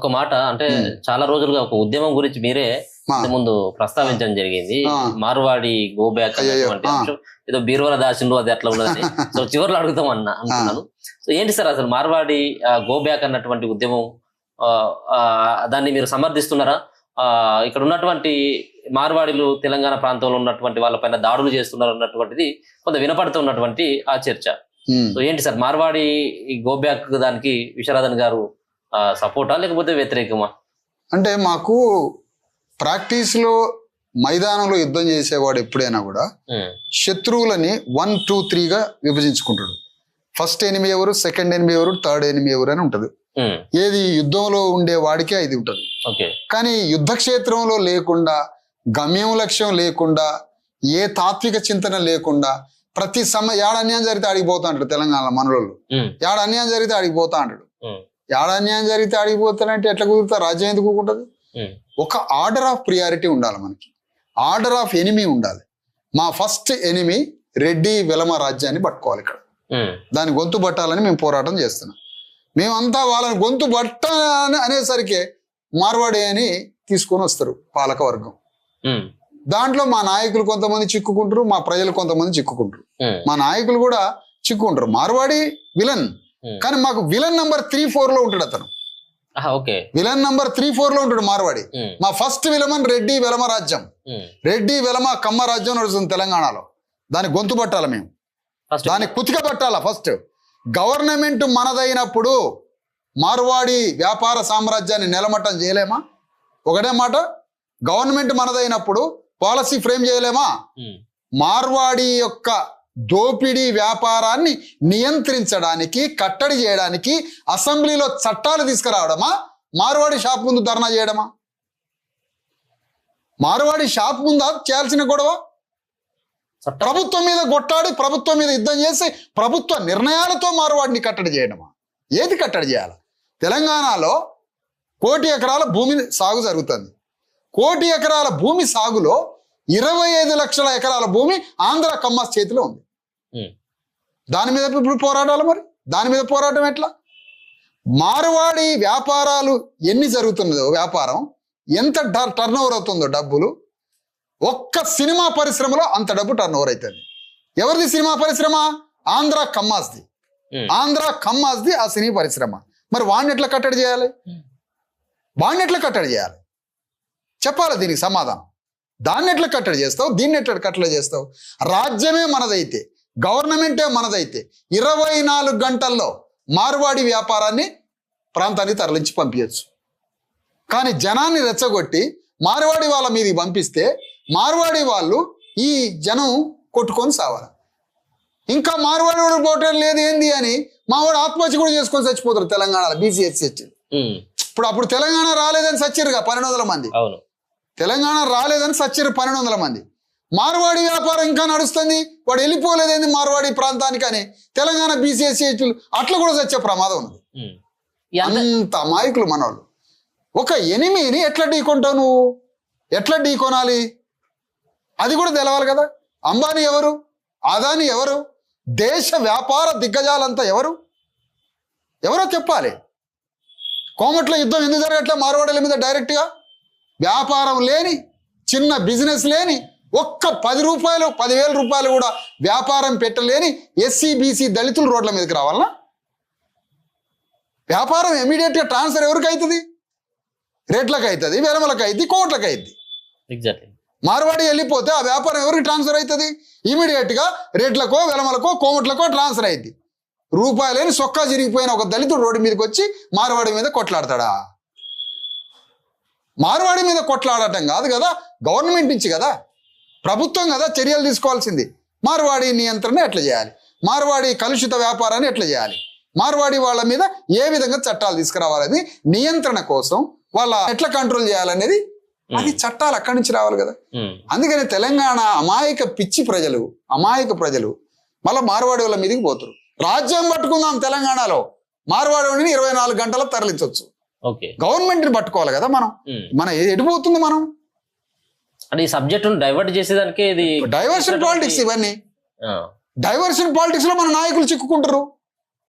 ఒక మాట అంటే. చాలా రోజులుగా ఒక ఉద్యమం గురించి మీరే ముందు ప్రస్తావించడం జరిగింది. మార్వాడి గో బ్యాక్ అయ్యయ్యో, అనేటువంటి ఆ. అంశం. ఏదో బీరువాల దాచిండు అది అట్లా ఉన్నదని. సో చివరిలో అడుగుతాం అన్న అనుకున్నాను. సో ఏంటి సార్ అసలు మార్వాడి గో బ్యాక్ అన్నటువంటి ఉద్యమం? దాన్ని మీరు సమర్థిస్తున్నారా? ఇక్కడ ఉన్నటువంటి మార్వాడిలు తెలంగాణ ప్రాంతంలో ఉన్నటువంటి వాళ్ళపైన దాడులు చేస్తున్నారు అన్నటువంటిది కొంత వినపడుతున్నటువంటి ఆ చర్చ. సో ఏంటి సార్ మార్వాడి ఈ గో బ్యాక్ దానికి విశ్వనాథన్ గారు సపోర్టా లేకపోతే వ్యతిరేకమా? అంటే మాకు ప్రాక్టీస్లో మైదానంలో యుద్ధం చేసేవాడు ఎప్పుడైనా కూడా శత్రువులని వన్ టూ త్రీగా విభజించుకుంటాడు. ఫస్ట్ ఎనిమి ఎవరు సెకండ్ ఎనిమి ఎవరు థర్డ్ ఎనిమి ఎవరు అని ఉంటుంది. ఏది యుద్ధంలో ఉండే వాడికే ఇది ఉంటుంది. కానీ యుద్ధ క్షేత్రంలో లేకుండా గమ్యం లక్ష్యం లేకుండా ఏ తాత్విక చింతన లేకుండా ప్రతి సమ ఏడ అన్యాయం జరిగితే అడిగిపోతా అంటాడు తెలంగాణ ఉమ్, ఏడ అన్యాయం జరిగితే అడిగిపోతా అంటాడు. ఏడ అన్యాయం జరిగితే అడిగిపోతాడంటే ఎట్లా కుదురుతా రాజ్యం ఎందుకు ఉమ్, ఒక ఆర్డర్ ఆఫ్ ప్రియారిటీ ఉండాలి మనకి. ఆర్డర్ ఆఫ్ ఎనిమీ ఉండాలి. మా ఫస్ట్ ఎనిమి రెడ్డి వెలమ రాజ్యాన్ని పట్టుకోవాలి ఇక్కడ. దాని గొంతు పట్టాలని మేము పోరాటం చేస్తున్నాం. మేమంతా వాళ్ళని గొంతు పట్ట అనేసరికి మార్వాడి అని తీసుకొని వస్తారు పాలక వర్గం. దాంట్లో మా నాయకులు కొంతమంది చిక్కుకుంటారు మా ప్రజలు కొంతమంది చిక్కుకుంటారు. మా నాయకులు కూడా చిక్కుకుంటారు. మార్వాడి విలన్. కానీ మాకు విలన్ నంబర్ త్రీ ఫోర్లో ఉంటాడు అతను. విలన్ నంబర్ త్రీ ఫోర్లో ఉంటాడు మార్వాడి. ఉమ్, మా ఫస్ట్ విలమన్ రెడ్డి వెలమ రాజ్యం. ఉమ్. రెడ్డి వెలమ కమ్మ రాజ్యం నడుస్తుంది తెలంగాణలో. దాని గొంతు పట్టాలి మేము. దాని కుతిక పట్టాల ఫస్ట్ గవర్నమెంట్ మనదైనప్పుడు మార్వాడి వ్యాపార సామ్రాజ్యాన్ని నిలమట్టం చేయలేమా? ఒకటే మాట గవర్నమెంట్ మనదైనప్పుడు పాలసీ ఫ్రేమ్ చేయలేమా? మార్వాడి యొక్క దోపిడీ వ్యాపారాన్ని నియంత్రించడానికి కట్టడి చేయడానికి అసెంబ్లీలో చట్టాలు తీసుకురావడమా? మార్వాడి షాప్ ముందు ధర్నా చేయడమా? మార్వాడి షాప్ ముందా చేయాల్సిన గొడవ? ప్రభుత్వం మీద కొట్టాడి ప్రభుత్వం మీద యుద్ధం చేసి ప్రభుత్వ నిర్ణయాలతో మార్వాడిని కట్టడి చేయడమా? ఏది కట్టడి చేయాలి? తెలంగాణలో కోటి ఎకరాల భూమి సాగు జరుగుతుంది. కోటి ఎకరాల భూమి సాగులో ఇరవై ఐదు లక్షల ఎకరాల భూమి ఆంధ్ర కమ్మాస్ చేతిలో ఉంది. దాని మీద ఇప్పుడు పోరాటాలు మరి? దాని మీద పోరాటం ఎట్లా? మార్వాడి వ్యాపారాలు ఎన్ని జరుగుతున్నదో వ్యాపారం ఎంత టర్న్ ఓవర్ అవుతుందో డబ్బులు ఒక్క సినిమా పరిశ్రమలో అంత డబ్బు టర్న్ ఓవర్ అవుతుంది ఎవరిది సినిమా పరిశ్రమ? ఆంధ్ర కమ్మాస్ది. ఆంధ్ర కమ్మాస్ది ఆ సినీ పరిశ్రమ. మరి వాడిని ఎట్లా కట్టడి చేయాలి? వాడిని ఎట్లా కట్టడి చేయాలి? చెప్పాలి దీనికి సమాధానం. దాన్ని ఎట్లా కట్టడి చేస్తావు? దీన్ని ఎట్లా కట్టడి చేస్తావు? రాజ్యమే మనదైతే. గవర్నమెంటే మనదైతే ఇరవై నాలుగు గంటల్లో మార్వాడి వ్యాపారాన్ని ప్రాంతానికి తరలించి పంపించచ్చు కానీ జనాన్ని రెచ్చగొట్టి మార్వాడి వాళ్ళ మీదకి పంపిస్తే మార్వాడి వాళ్ళు ఈ జనం కొట్టుకొని సావాలి? ఇంకా మార్వాడి వాడు పోవటం లేదు ఏంది అని మా వాడు ఆత్మహత్య కూడా చేసుకొని చచ్చిపోతారు తెలంగాణలో ఉమ్, ఇప్పుడు అప్పుడు తెలంగాణ రాలేదని సచ్చిరుగా పన్నెండు వందల మంది. తెలంగాణ రాలేదని సచ్చిరు పన్నెండు వందల మంది. మార్వాడి వ్యాపారం ఇంకా నడుస్తుంది. వాడు వెళ్ళిపోలేదేంది మార్వాడి ప్రాంతానికి అని తెలంగాణ బీసీఎస్సీ అట్లా కూడా చచ్చే ప్రమాదం ఉంది. అంత. అమాయకులు మనోళ్ళు. ఒక ఎనిమిని ఎట్లా ఢీకొంటావు నువ్వు? ఎట్లా ఢీకొనాలి అది కూడా తెలవాలి కదా. అంబానీ ఎవరు? అదాని ఎవరు? దేశ వ్యాపార దిగ్గజాలంతా ఎవరు? ఎవరో చెప్పాలి. కోమట్ల యుద్ధం ఎందుకు జరగట్లే? మార్వాడల మీద డైరెక్ట్గా? వ్యాపారం లేని చిన్న బిజినెస్ లేని ఒక్క పది రూపాయలు పదివేల రూపాయలు కూడా వ్యాపారం పెట్టలేని ఎస్సీ బీసీ దళితులు రోడ్ల మీదకి రావాలనా వ్యాపారం immediate గా ట్రాన్స్ఫర్ ఎవరికి అవుతుంది రేట్లకు అవుతుంది వెలమలకు అవుతుంది కోట్లకు అవుతుంది ఎగ్జాక్ట్లీ మార్వాడి వెళ్ళిపోతే ఆ వ్యాపారం ఎవరికి ట్రాన్స్ఫర్ అవుతుంది ఇమీడియట్గా రేట్లకో వెలమలకో కోమట్లకో ట్రాన్స్ఫర్ అయింది రూపాయలేని సొక్కా చిరిగిపోయిన ఒక దళితుడు రోడ్డు మీదకి వచ్చి మార్వాడి మీద కొట్లాడతాడా? మార్వాడి మీద కొట్లాడటం కాదు కదా గవర్నమెంట్ నుంచి కదా? ప్రభుత్వం కదా చర్యలు తీసుకోవాల్సింది. మార్వాడి నియంత్రణ ఎట్లా చేయాలి? మార్వాడి కలుషిత వ్యాపారాన్ని ఎట్లా చేయాలి? మార్వాడి వాళ్ళ మీద ఏ విధంగా చట్టాలు తీసుకురావాలని నియంత్రణ కోసం వాళ్ళ ఎట్లా కంట్రోల్ చేయాలనేది అది చట్టాలు అక్కడి నుంచి రావాలి కదా. అందుకని తెలంగాణ అమాయక పిచ్చి ప్రజలు అమాయక ప్రజలు మళ్ళీ మార్వాడి వాళ్ళ మీదకి పోతారు. రాజ్యం పట్టుకుందాం తెలంగాణలో. మార్వాడిని ఇరవై నాలుగు గంటల తరలించవచ్చు ఓకే. గవర్నమెంట్ని పట్టుకోవాలి కదా మనం. మన ఎడిపోతుంది మనం? అంటే ఈ సబ్జెక్ట్ డైవర్ట్ చేసేదానికి ఇది డైవర్షన్ పాలిటిక్స్ ఇవన్నీ. డైవర్షన్ పాలిటిక్స్లో మన నాయకులు చిక్కుకుంటారు.